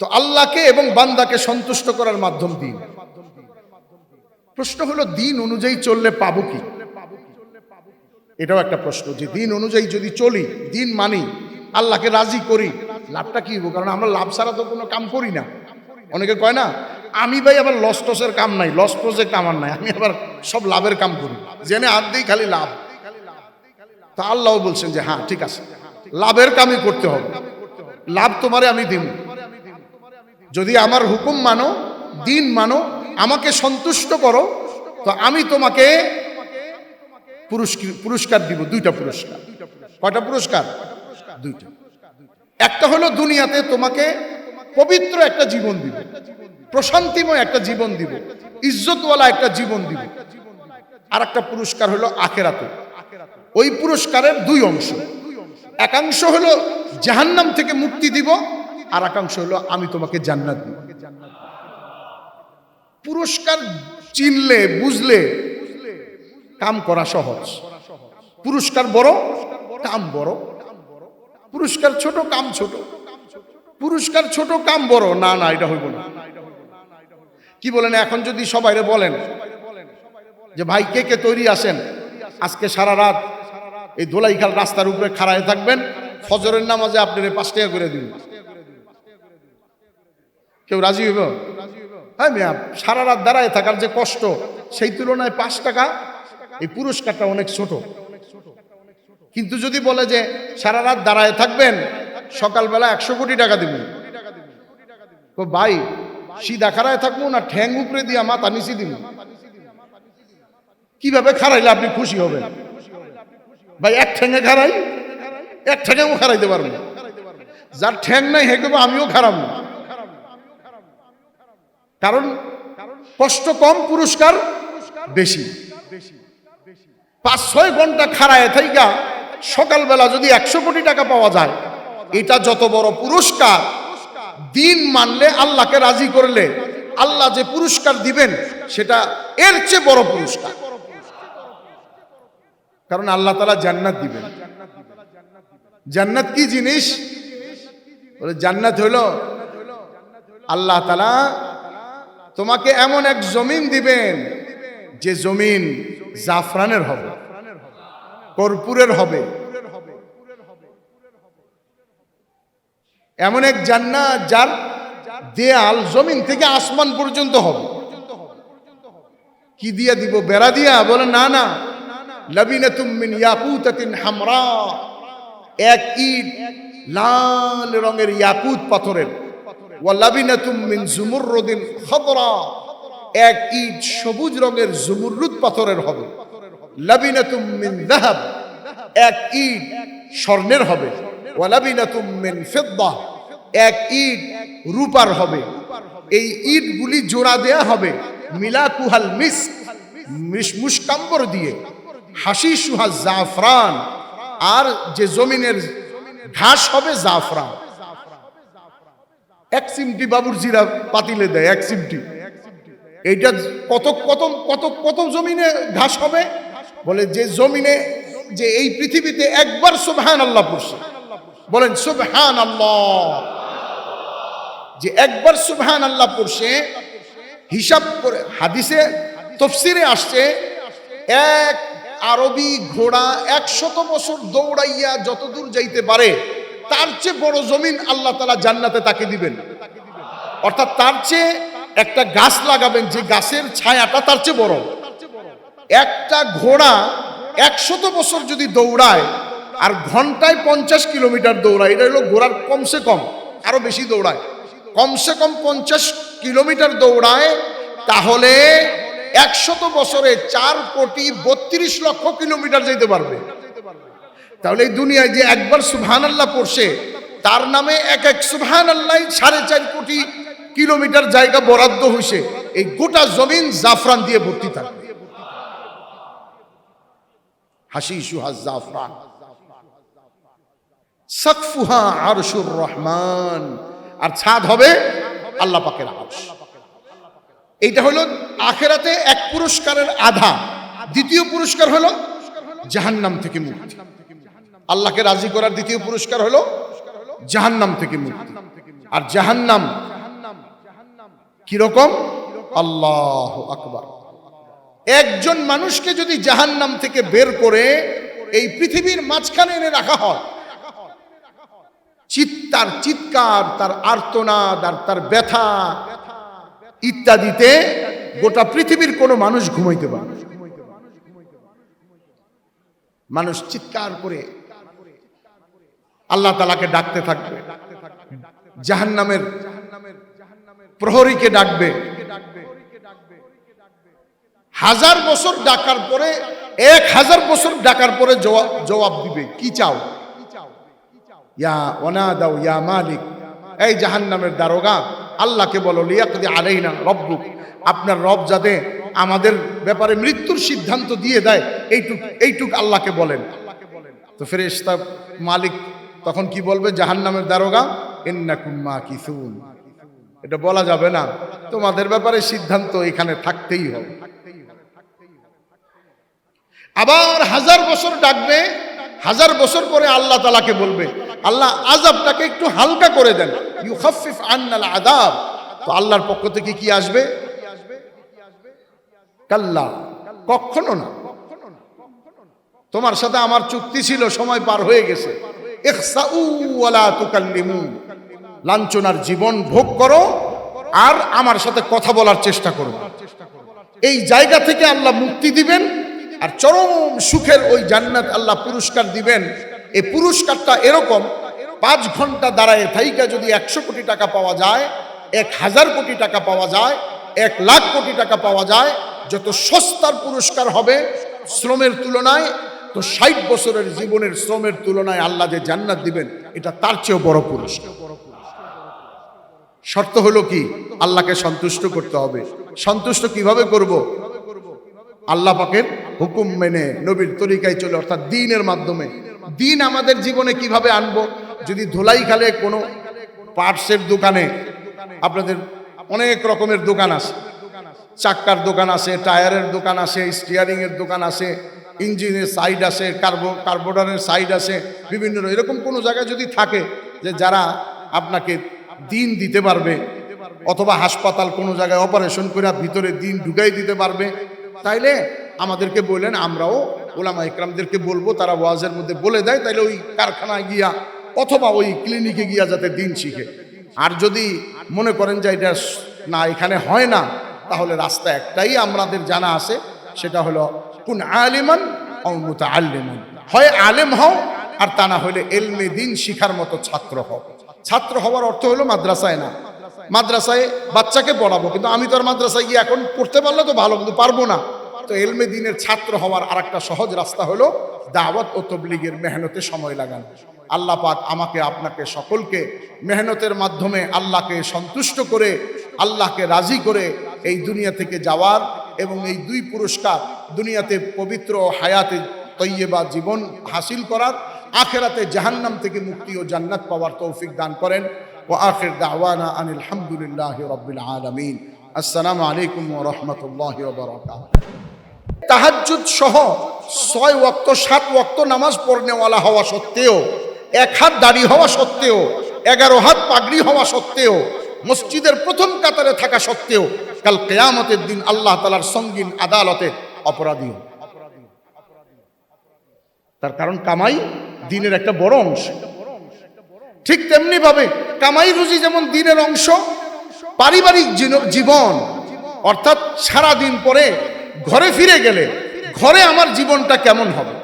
তো আল্লাহকে এবং বান্দাকে সন্তুষ্ট করার মাধ্যম দিন। প্রশ্ন হলো, দিন অনুযায়ী চললে পাবো কি? এটাও একটা প্রশ্ন যে দিন অনুযায়ী যদি চলি, দিন মানি, আল্লাহকে রাজি করি, লাভটা কি হব? কারণ আমরা লাভ ছাড়া তো কোনো কাম করি না। অনেকে কয় না, আমি ভাই আবার লস টসের কাম নাই লস প্রজেক্ট আমার নাই, আমি আবার সব লাভের কাম করি। জেনে হাত দিই খালি লাভ। তা আল্লাহ বলছেন যে হ্যাঁ ঠিক আছে। লাভের কামই করতে হবে। লাভ তোমারে আমি দিব যদি আমার হুকুম মানো, দিন মানো, আমাকে সন্তুষ্ট করো, তো আমি তোমাকে পুরস্কার দিব, দুইটা পুরস্কার। কয়টা পুরস্কার? দুইটা। একটা হলো দুনিয়াতে তোমাকে পবিত্র একটা জীবন দিব, প্রশান্তিময় একটা জীবন দিব, ইজ্জতওয়ালা একটা জীবন দিব। আর একটা পুরস্কার হলো আখেরাতে। ওই পুরস্কারের দুই অংশ। একাংশ হলো জাহান্নাম থেকে মুক্তি দিব আর একাংশ হলো, আমি তোমাকে জান্নাত দিব। পুরস্কার চিনলে, বুঝলে, কাম করা সহজ। পুরস্কার বড়, কাম বড়। পুরস্কার ছোট, কাম ছোট। পুরস্কার ছোট, কাম বড়। না না, এটা হইব না। কি বলেন, এখন যদি সবাইরে বলেন যে, ভাই, কে কে তৈরি আছেন? আজকে সারা রাত এই দোলাইখাল রাস্তার উপরে খাড়ায় থাকবেন। ফজরের নামাজে আপনার পাঁচ টাকা করে দিন। কেউ রাজি হইব? হ্যাঁ মিয়া, সারা রাত দাঁড়ায় থাকার যে কষ্ট, সেই তুলনায় পাঁচ টাকা এই পুরস্কারটা অনেক ছোট। কিন্তু যদি বলে যে সারা রাত দাঁড়ায় থাকবেন, সকালবেলা একশো কোটি টাকা দিবেন তো ভাই, সিধা খাড়ায় থাকব না, ঠ্যাং উপরে দিয়া মাথা নিচে দিব। কীভাবে খারাইলে আপনি খুশি হবেন? ভাই, এক ঠ্যাঙে খারাই এক ঠ্যাঙেও খারাইতে পারব। না। যার ঠ্যাং নাই, হে কেবো আমিও খারাপ না কারণ কষ্ট কম, পুরস্কার বেশি। পাঁচ ছয় ঘণ্টা খাড়ায় থাইকা সকালবেলা যদি একশো কোটি টাকা পাওয়া যায়, এটা যত বড় পুরস্কার, দিন মানলে আল্লাহকে রাজি করলে, আল্লাহ যে পুরস্কার দিবেন, সেটা এর চেয়ে বড় পুরস্কার। কারণ আল্লাহ তালা জান্নাত দিবেন। জান্নাত কি জিনিস? জান্নাত হইল আল্লাহ তালা তোমাকে এমন এক জমিন দিবেন যে জমিন জাফরানের হবে, কর্পূরের হবে, এমন এক জান্নাত যার দেয়াল জমিন থেকে আসমান পর্যন্ত হবে। কি দিয়া দিব, বেড়া দিয়া? বলে, না না। মিন ইয়াকুতাতিন হামরা। এক ইট লাল রঙের ইয়াকুত পাথরের। মিন জুমুররুদিন খাদরা। এক ইট সবুজ রঙের জুমুররুদ পাথরের হবে। লাবিনাতুম মিন যাহাব, এক ইট স্বর্ণের হবে। ওয়া লাবিনাতুম মিন ফিদ্দা, এক ইট রূপার হবে। এই ইটগুলি জোড়া দেয়া হবে মিলাকুহাল মিস মুস্কাম্বর দিয়ে। হাসি সুহা জাফরান, আর যে জমিনের ঘাস হবে জাফরান। এক চিমটি বাবুর জিরা পাতিলে দেয়, এক চিমটি এইটা কত কত কত কত জমিনে ঘাস হবে? বলে যে জমিনে, যে এই পৃথিবীতে একবার সুবহান আল্লাহ পড়ছে। বলেন সুবহান আল্লাহ যে একবার সুবহান আল্লাহ পড়ছে, হিসাব করে, হাদিসে, তফসিরে আসছে, এক আরবি ঘোড়া একশত বছর দৌড়াইয়া যতদূর যাইতে পারে তার চেয়ে বড় জমিন আল্লাহ তালা জান্নাতে তাকে দিবেন। অর্থাৎ তার চেয়ে একটা গাছ লাগাবেন, যে গাছের ছায়াটা তার চেয়ে বড়। একটা ঘোড়া একশত বছর যদি দৌড়ায়, আর ঘন্টায় পঞ্চাশ কিলোমিটার দৌড়ায়, এটা হলো ঘোড়ার কমসে কম, আরও বেশি দৌড়ায়। কমসে কম পঞ্চাশ কিলোমিটার দৌড়ায়, তাহলে একশত বছরে চার কোটি বত্রিশ লক্ষ কিলোমিটার যেতে পারবে। তাহলে এই দুনিয়ায় যে একবার সুবহান আল্লাহ পড়ছে, তার নামে এক এক সুবহান আল্লাহ সাড়ে চার কোটি কিলোমিটার জায়গা বরাদ্দ হয়েছে এই গোটা জমিন জাফরান দিয়ে ভর্তি থাকবে। হাসি সুহা জাফরান। সকফুহা আরশুর রহমান। আর ছাদ হবে আল্লাহ পাকের আরশ। এইটা হলো আখেরাতে এক পুরস্কারের আধা। দ্বিতীয় পুরস্কার হলো জাহান্নাম থেকে মুক্তি। আল্লাহকে রাজি করার দ্বিতীয় পুরস্কার হলো জাহান্নাম থেকে মুক্তি। আর জাহান্নাম কীরকম? আল্লাহ আকবার। একজন মানুষকে যদি জাহান্নাম থেকে বের করে এই পৃথিবীর মাঝখানে এনে রাখা হয় চিৎকার চিৎকার, তার আর্তনাদ, আর তার ব্যথা ইত্যাদিতে গোটা পৃথিবীর কোনো মানুষ ঘুমাইতে পারে মানুষ চিৎকার করে আল্লাহ তালাকে ডাকতে থাকবে। জাহান্নামের প্রহরীকে ডাকবে। হাজার বছর ডাকার পরে, এক হাজার বছর ডাকার পরে জবাব দিবে, কি চাও? ইয়া ওনা দাও ইয়া মালিক, এই জাহান্নামের দারোগা, আল্লাহকে বলো, লিয়াকদি আলাইনা রব্বুক, আপনার রব যাতে আমাদের ব্যাপারে মৃত্যুর সিদ্ধান্ত দিয়ে দেয়, এইটুক এইটুক আল্লাহকে বলেন। তো ফেরেশতা মালিক তখন কি বলবে? জাহান্নামের দারোগা, ইন্নাকুম মা কিসুন এটা বলা যাবে না। তোমাদের ব্যাপারে সিদ্ধান্ত এখানে থাকতেই হবে। আবার হাজার বছর ডাকবে, হাজার বছর পরে আল্লাহ তালাকে বলবে, আল্লাহ আজাবটাকে একটু হালকা করে দেন। ইউ হাফিফ আন্নাল আদাব তো আল্লাহর পক্ষ থেকে কি আসবে? কাল্লা। কখনো না। তোমার সাথে আমার চুক্তি ছিল, সময় পার হয়ে গেছে। লাঞ্ছনার জীবন ভোগ করো আর আমার সাথে কথা বলার চেষ্টা করো। এই জায়গা থেকে আল্লাহ মুক্তি দিবেন আর চরম সুখের ওই জান্নাত আল্লাহ পুরস্কার দিবেন। এই পুরস্কারটা এরকম, পাঁচ ঘণ্টা দাঁড়ায় থাইকা যদি একশো কোটি টাকা পাওয়া যায়, এক হাজার কোটি টাকা পাওয়া যায়, এক লাখ কোটি টাকা পাওয়া যায়, যত সস্তার পুরস্কার হবে, শ্রমের তুলনায় তো ষাট বছরের জীবনের শ্রমের তুলনায় আল্লাহ যে জান্নাত দিবেন, এটা তার চেয়েও বড় পুরস্কার শর্ত হলো কি? আল্লাহকে সন্তুষ্ট করতে হবে। সন্তুষ্ট কীভাবে করব? আল্লাহ পাকের হুকুম মেনে নবীর তরিকায় চলে, অর্থাৎ দিনের মাধ্যমে। দিন আমাদের জীবনে কীভাবে আনব? যদি ধুলাই খালে কোনো পার্টসের দোকানে আপনাদের অনেক রকমের দোকান আছে। চাক্কার দোকান আছে, টায়ারের দোকান আছে স্টিয়ারিংয়ের দোকান আছে। ইঞ্জিনের সাইড আছে কার্বো কার্বোডারের সাইড আছে বিভিন্ন এরকম কোনো জায়গায় যদি থাকে যে যারা আপনাকে দিন দিতে পারবে, অথবা হাসপাতাল কোনো জায়গায় অপারেশন করে ভিতরে দিন ঢুকাই দিতে পারবে, তাইলে আমাদেরকে বললেন আমরাও ওলামা ইকরামদেরকে বলব, তারা ওয়াজের মধ্যে বলে দেয়, তাইলে ওই কারখানায় গিয়া অথবা ওই ক্লিনিকে গিয়া যাতে দিন শিখে। আর যদি মনে করেন যে এটা না, এখানে হয় না, তাহলে রাস্তা একটাই আমাদের জানা আছে, সেটা হলো কোন আলিমান অমুতা আল্লিমান হয় আলেম হও, আর তা না হলে এলমে দিন শিখার মতো ছাত্র হও। ছাত্র হওয়ার অর্থ হলো মাদ্রাসায় না। মাদ্রাসায় বাচ্চাকে পড়াবো, কিন্তু আমি তো আর মাদ্রাসায় গিয়ে এখন পড়তে পারলে তো ভালো, কিন্তু পারব না। তো এলমে দিনের ছাত্র হওয়ার আর একটা সহজ রাস্তা হলো দাওয়াত ও তবলিগের মেহনতে সময় লাগানো। আল্লাহ পাক আমাকে, আপনাকে সকলকে মেহনতের মাধ্যমে আল্লাহকে সন্তুষ্ট করে, আল্লাহকে রাজি করে এই দুনিয়া থেকে যাওয়ার এবং এই দুই পুরস্কার দুনিয়াতে পবিত্র হায়াতে তৈয়বা জীবন হাসিল করার, আখেরাতে জাহান্নাম থেকে মুক্তি ও জান্নাত পাওয়ার তৌফিক দান করেন। ও আখের দাওয়ানা আনিল হামদুলিল্লাহ রব্বিল আলামিন। আসসালামু আলাইকুম ওয়া রাহমাতুল্লাহি তাহাজ্জুদ সহ ছয় ওয়াক্ত, সাত ওয়াক্ত নামাজ পড়নেওয়ালা হওয়া সত্ত্বেও, এক হাত দাড়ি হওয়া সত্ত্বেও, এগারো হাত পাগড়ি হওয়া সত্ত্বেও, মসজিদের প্রথম কাতারে থাকা সত্ত্বেও, কাল কেয়ামতের দিন আল্লাহ তালার সঙ্গীন আদালতে অপরাধী হবে। তার কারণ কামাই দিনের একটা বড় অংশ। ঠিক তেমনি ভাবে কামাই রুজি যেমন দিনের অংশ, পারিবারিক জীবন, অর্থাৎ সারা দিন পরে ঘরে ফিরে গেলে ঘরে আমার জীবনটা কেমন হবে?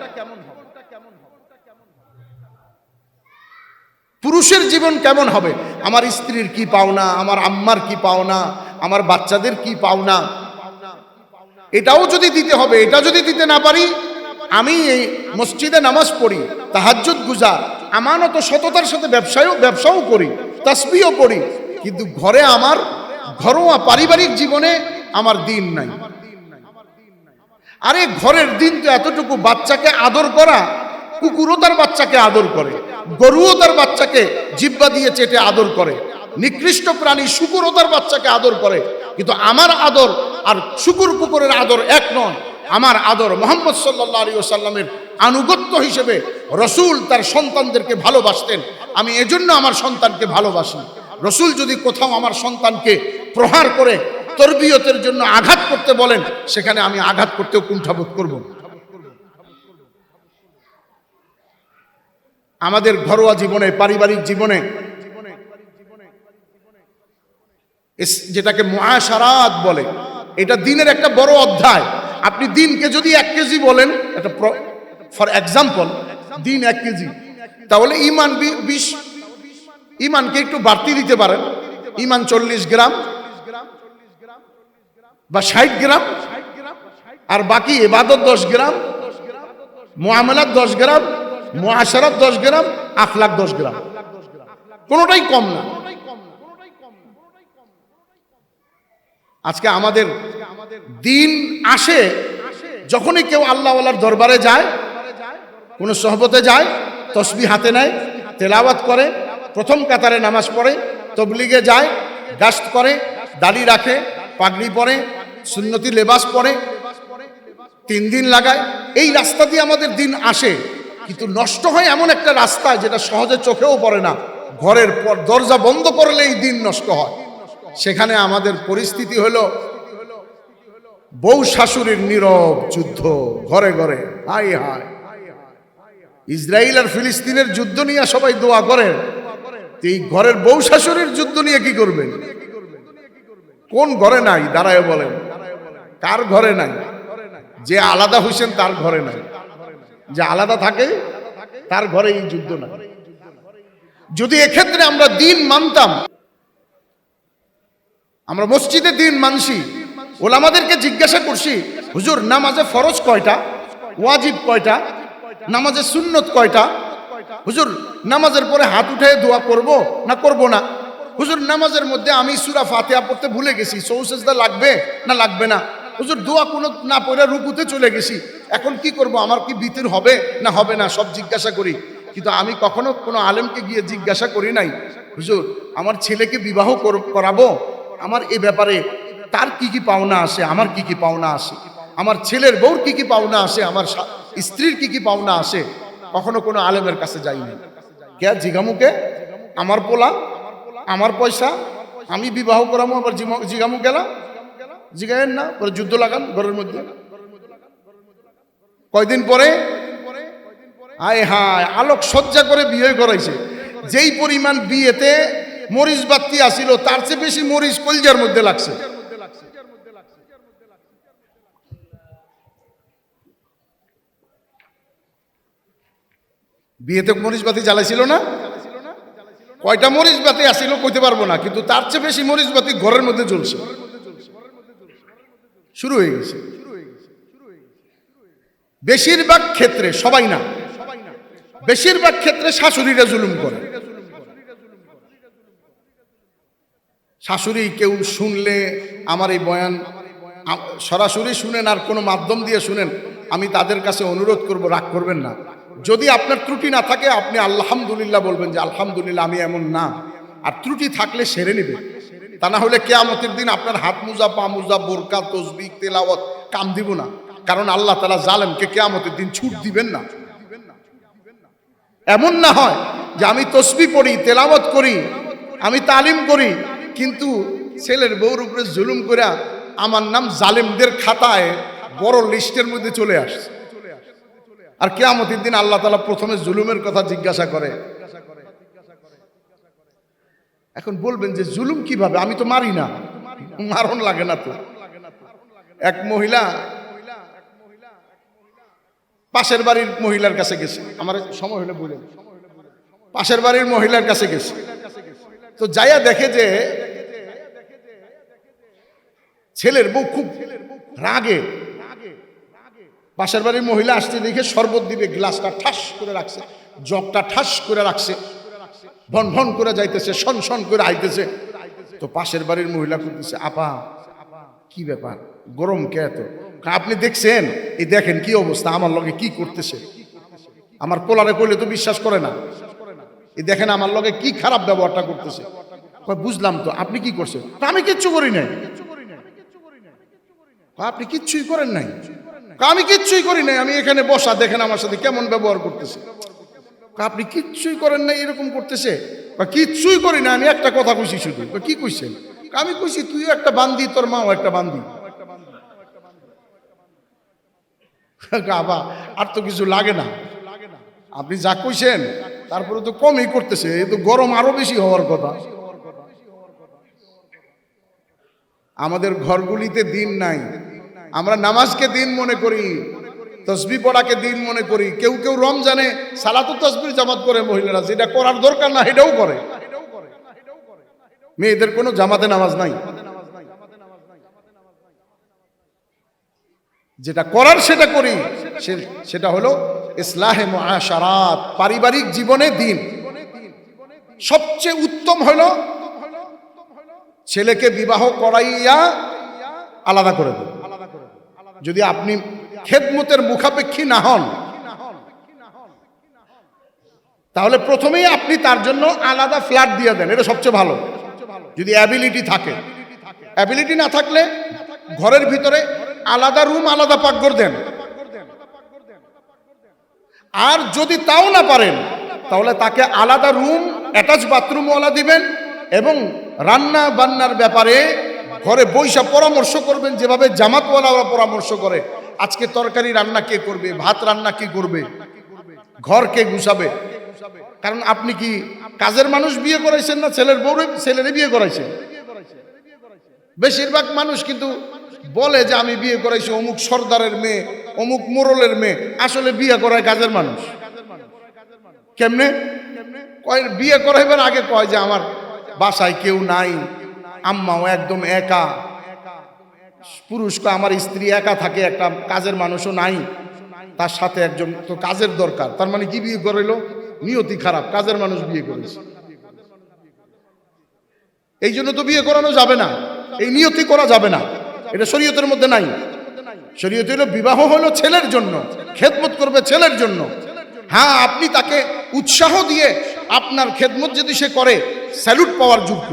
পুরুষের জীবন কেমন হবে? আমার স্ত্রীর কি পাওনা? আমার আম্মার কি পাওনা? আমার বাচ্চাদের কি পাওনা? এটাও যদি দিতে হবে, এটা যদি দিতে না পারি, আমি এই মসজিদে নামাজ পড়ি, তাহাজ্জুদ গুজার আমানত সততার সাথে ব্যবসায়ও, ব্যবসাও করি তাসবিও পড়ি, কিন্তু ঘরে আমার ঘরোয়া পারিবারিক জীবনে আমার দিন নাই। আরে ঘরের দিন তো এতটুকু বাচ্চাকে আদর করা, কুকুরও তার বাচ্চাকে আদর করে, গরুও তার বাচ্চাকে জিব্বা দিয়ে চেটে আদর করে, নিকৃষ্ট প্রাণী শুকুরও তার বাচ্চাকে আদর করে কিন্তু আমার আদর আর শুকুর কুকুরের আদর এক নয়। আমার আদর মোহাম্মদ সাল্লাহ আলী সাল্লামের আনুগত্য হিসেবে রসুল তার সন্তানদেরকে ভালোবাসতেন। আমি এজন্য আমার সন্তানকে ভালোবাসি। রসুল যদি কোথাও আমার সন্তানকে প্রহার করে তরবিয়তের জন্য আঘাত করতে বলেন, সেখানে আমি আঘাত করতেও কুণ্ঠাবোধ করব। আমাদের ঘরোয়া জীবনে, পারিবারিক জীবনে যেটাকে মহাসারাত বলে। এটা দিনের একটা বড় অধ্যায়। আপনি দিনকে যদি এক কেজি বলেন, একটা ফর এক্সাম্পল, দিন এক কেজি। তাহলে ইমান বিশ, ইমানকে একটু বাড়তি দিতে পারেন। ইমান চল্লিশ গ্রাম বা ষাট গ্রাম, আর বাকি এবাদত দশ গ্রাম মোয়ামেলাত দশ গ্রাম মহাসারাত দশ গ্রাম, আখলাক দশ গ্রাম। কোনোটাই কম না। আজকে আমাদের দিন আসে, যখনই কেউ আল্লাহওয়ালার দরবারে যায়, কোনো সহবতে যায় তসবি হাতে নেয়, তেলাওয়াত করে, প্রথম কাতারে নামাজ পড়ে, তবলিগে যায়, গাস্ত করে, দাড়ি রাখে, পাগড়ি পরে, সুন্নতি লেবাস পরে, তিন দিন লাগায়। এই রাস্তা দিয়ে আমাদের দিন আসে, কিন্তু নষ্ট হয় এমন একটা রাস্তা যেটা সহজে চোখেও পড়ে না। ঘরের পর, দরজা বন্ধ করলেই দিন নষ্ট হয়। সেখানে আমাদের পরিস্থিতি হলো, বউ শাশুড়ির নীরব যুদ্ধ, ঘরে ঘরে হাই হাই ইসরায়েল আর ফিলিস্তিনের যুদ্ধ নিয়ে সবাই দোয়া করে এই ঘরের বউ শাশুড়ির যুদ্ধ নিয়ে কি করবেন? কোন ঘরে নাই? দাঁড়ায় বলেন। কার ঘরে নাই? যে আলাদা হইছেন তার ঘরে নাই। যে আলাদা থাকে, তার ঘরে এই যুদ্ধ নাই। যদি এক্ষেত্রে আমরা দিন মানতাম আমরা মসজিদে দিন মানছি। ওলামাদেরকে জিজ্ঞাসা করছি, হুজুর, নামাজে ফরজ কয়টা? ওয়াজিব কয়টা? নামাজে সুন্নত কয়টা? হুজুর, নামাজের পরে হাত উঠে দোয়া করব না করব না? হুজুর, নামাজের মধ্যে আমি সুরা ফাতিহা পড়তে ভুলে গেছি। সৌসেজদা লাগবে না লাগবে না? হুজুর, দোয়া কোনো না পড়ে রুকুতে চলে গেছি। এখন কি করব? আমার কি বিতির হবে না হবে না? সব জিজ্ঞাসা করি। কিন্তু আমি কখনো কোনো আলেমকে গিয়ে জিজ্ঞাসা করি নাই, হুজুর, আমার ছেলেকে বিবাহ কর- করাবো? আমার এ ব্যাপারে তার কি কি পাওনা আসে আমার কি কি পাওনা আসে আমার ছেলের বউর কি কি পাওনা আসে আমার স্ত্রীর কি কি পাওনা আসে কখনো কোনো আলেমের কাছে যাইনি। কে জিগামুকে? আমার পোলা, আমার পয়সা, আমি বিবাহ করামো, আবার জিগামু গেলাম জিগায়েন না, পরে যুদ্ধ লাগান ঘরের মধ্যে। কয়দিন পরে? আয় হায় আলোক সজ্জা করে বিয়ে করাইছে। যেই পরিমাণ বিয়েতে মরিচ বাত্তি আসিল, তার চেয়ে বেশি মরিচ কলজার মধ্যে লাগছে। বিয়েতে মরিচ বাতি জ্বালাইছিল না? কয়টা মরিচ বাতি আসিল কইতে পারব না, কিন্তু তার চেয়ে বেশি মরিচ বাতি ঘরের মধ্যে জ্বলছে। শুরু হয়ে গেছে। বেশিরভাগ ক্ষেত্রে সবাই না, বেশিরভাগ ক্ষেত্রে শাশুড়িরা জুলুম করে। শাশুড়ি কেউ শুনলে আমার এই বয়ান সরাসরি শুনেন আর কোনো মাধ্যম দিয়ে শুনেন, আমি তাদের কাছে অনুরোধ করব, রাগ করবেন না। যদি আপনার ত্রুটি না থাকে, আপনি আলহামদুলিল্লাহ বলবেন যে, আলহামদুলিল্লাহ, আমি এমন না। আর ত্রুটি থাকলে সেরে নেবে। তা না হলে কেয়ামতের দিন আপনার হাত মুজা, পা মুজা, বোরকা তসবি তেলাওয়াত কাম দিব না। কারণ আল্লাহ তালা জালেমকে কেয়ামতের দিন ছুট দিবেন না। এমন না হয় যে, আমি তসবি পড়ি, তেলাওয়াত করি, আমি তালিম করি কিন্তু ছেলের বউর উপরে জুলুম করে আমার নাম জালেমদের খাতায় বড় লিস্টের মধ্যে চলে আসছে। আর কেয়ামতের দিন আল্লাহ তালা প্রথমে জুলুমের কথা জিজ্ঞাসা করে। এখন বলবেন যে জুলুম কীভাবে? আমি তো মারি না। মারণ লাগে না তো। এক মহিলা পাশের বাড়ির মহিলার কাছে গেছে। আমার সময় হলে বলে। পাশের বাড়ির মহিলার কাছে গেছে। তো যাইয়া দেখে যে ছেলের বউ খুব রাগে। পাশের বাড়ির মহিলা আসতে দেখে শরবত দিবে, গ্লাসটা ঠাস করে রাখছে, জগটা ঠাস করে রাখছে। ভন ভন করে যাইতেছে, শন শন করে আইতেছে। তো পাশের বাড়ির মহিলা করতেছে আপা, কি ব্যাপার? গরম কে এত? আপনি দেখছেন? এই দেখেন কি অবস্থা, আমার লগে কি করতেছে? আমার পোলারে কইলে তো বিশ্বাস করে না। এই দেখেন, আমার লগে কি খারাপ ব্যবহারটা করতেছে? বুঝলাম তো, আপনি কি করছেন? আমি কিচ্ছু করি নাই। আপনি কিচ্ছুই করেন নাই। আমি কিচ্ছুই করি নাই, আমি এখানে বসা, দেখেন আমার সাথে কেমন ব্যবহার করতেছে। আপনি কিচ্ছুই করেন নাই, এরকম করতেছে। বা কিচ্ছুই করি না আমি একটা কথা কইছি শুধু। কি কইছেন? আমি কইছি, তুইও একটা বান্দি, তোর মাও একটা বান্দি। আবা আর তো কিছু লাগে না। আপনি যা কইছেন, তারপরে তো কমই করতেছে, এ তো গরম আরও বেশি হওয়ার কথা। আমাদের ঘরগুলিতে দিন নাই আমরা নামাজকে দিন মনে করি, তসবি পড়াকে দিন মনে করি। কেউ কেউ রমজানে সালাতু তসবির জামাত করে মহিলারা, যেটা করার দরকার না এটাও করে। মেয়েদের কোনো জামাতে নামাজ নাই। যেটা করার সেটা করি সেটা হলো ইসলাহে মুআশারাত, পারিবারিক জীবনে দিন। সবচেয়ে উত্তম হলো ছেলেকে বিবাহ করাইয়া আলাদা করে দেন। যদি আপনি খেদমতের মুখাপেক্ষী না হন, তাহলে প্রথমেই আপনি তার জন্য আলাদা ফ্ল্যাট দিয়ে দেন, এটা সবচেয়ে ভালো। যদি অ্যাবিলিটি থাকে। অ্যাবিলিটি না থাকলে ঘরের ভিতরে আলাদা রুম, আলাদা পাকঘর দেন। আর যদি তাও না পারেন, তাহলে তাকে আলাদা রুম, অ্যাটাচ বাথরুমওয়ালা দিবেন এবং রান্না বান্নার ব্যাপারে ঘরে বৈশা পরামর্শ করবেন যেভাবে জামাতওয়ালারা পরামর্শ করে। আজকে তরকারি রান্না কে করবে? ভাত রান্না কে করবে? ঘর কে গুছাবে? কারণ আপনি কি কাজের মানুষ বিয়ে করাইছেন না ছেলের বউ ছেলেরে বিয়ে করাইছেন? বেশিরভাগ মানুষ কিন্তু বলে যে আমি বিয়ে করাইছি অমুক সর্দারের মেয়ে, অমুক মোরলের মেয়ে। আসলে বিয়ে করায় কাজের মানুষ। কেমনে? বিয়ে করাইবার আগে কয় যে আমার বাসায় কেউ নাই। আম্মাও একদম একা। পুরুষ কয় আমার স্ত্রী একা থাকে, একটা কাজের মানুষও নাই। তার সাথে একজন তো কাজের দরকার। তার মানে কি বিয়ে করাইলো? নিয়তি খারাপ, কাজের মানুষ বিয়ে করেছে। এই জন্য তো বিয়ে করানো যাবে না। এই নিয়তি করা যাবে না। এটা শরীয়তের মধ্যে নাই। শরীয়ত হলো বিবাহ হলো ছেলের জন্য। খেদমত করবে ছেলের জন্য। হ্যাঁ আপনি তাকে উৎসাহ দিয়ে আপনার খেদমত যদি সে করে, স্যালুট পাওয়ার যোগ্য।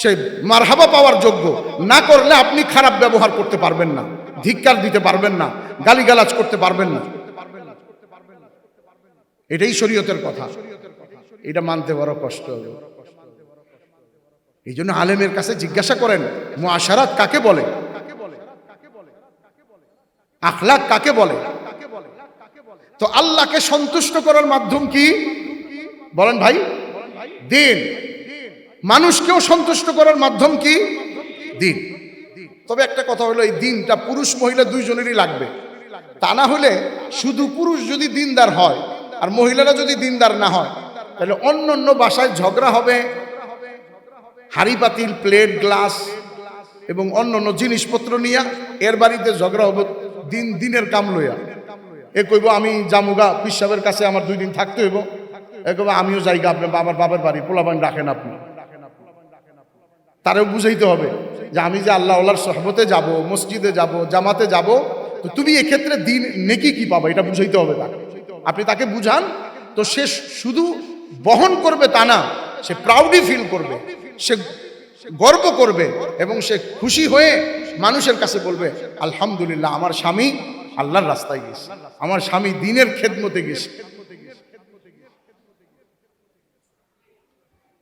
সে মারহাবা পাওয়ার যোগ্য। না করলে আপনি খারাপ ব্যবহার করতে পারবেন না, ধিক্কার দিতে পারবেন না, গালিগালাজ করতে পারবেন না। এটাই শরীয়তের কথা। এটা মানতে বড় কষ্ট এই জন্য আলেমের কাছে জিজ্ঞাসা করেন, মুআশারাত কাকে বলে? আখলাক কাকে বলে? তো আল্লাহকে সন্তুষ্ট করার মাধ্যম কি? বলেন ভাই, দিন। মানুষকেও সন্তুষ্ট করার মাধ্যম কি? দিন। তবে একটা কথা হলো, এই দিনটা পুরুষ মহিলা দুইজনেরই লাগবে। তা না হলে শুধু পুরুষ যদি দিনদার হয়, আর মহিলারা যদি দিনদার না হয়, তাহলে অন্য অন্য বাসায় ঝগড়া হবে হাড়ি পাতিল প্লেট, গ্লাস এবং অন্য অন্য জিনিসপত্র নিয়ে এর বাড়িতে ঝগড়া হবে, দিন, দিনের কাম লইয়া। এ কইব, আমি জামুগা পিসাবের কাছে আমার দুই দিন থাকতে হইব। এ কইব, আমিও যাইগা, আপনার বাবার বাবার বাড়ি পোলাবান রাখেন আপনি। তারেও বুঝাইতে হবে যে আমি যে আল্লাহ আল্লাহর সহবতে যাব, মসজিদে যাব, জামাতে যাব, তো তুমি এক্ষেত্রে দিন নেকি কি পাবো? এটা বুঝাইতে হবে তাকে। আপনি তাকে বুঝান, তো সে শুধু বহন করবে তা না, সে প্রাউডি ফিল করবে, সে গর্ব করবে এবং সে খুশি হয়ে মানুষের কাছে বলবে, আলহামদুলিল্লাহ, আমার স্বামী আল্লাহর রাস্তায় গেছে। আমার স্বামী দিনের খেদমতে গেছে।